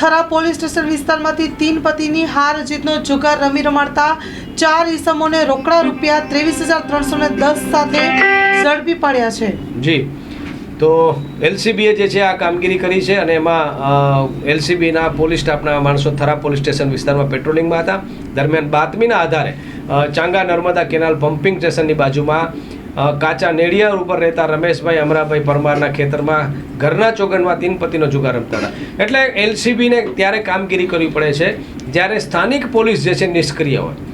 Thara police station વિસ્તારમાંથી તીન પતિની હાર જીતનો જુગાર રમી રમાડતા ચાર ઈસમોને રોકડા રૂપિયા ત્રેવીસ હજાર ત્રણસો ને દસ સાથે ઝડપી પાડ્યા છે. જી. તો એલસીબીએ જે છે આ કામગીરી કરી છે અને એમાં એલસીબીના પોલીસ સ્ટાફના માણસો થરા પોલીસ સ્ટેશન વિસ્તારમાં પેટ્રોલિંગમાં હતા. દરમિયાન બાતમીના આધારે ચાંગા નર્મદા કેનાલ પમ્પિંગ સ્ટેશનની બાજુમાં કાચા નેડિયાર ઉપર રહેતા રમેશભાઈ અમરાભાઈ પરમારના ખેતરમાં ઘરના ચોગનમાં તીન પતિનો જુગાર રમતા હતા. એટલે એલસીબીને ત્યારે કામગીરી કરવી પડે છે. જ્યારે સ્થાનિક પોલીસ જે છે નિષ્ક્રિય હોય.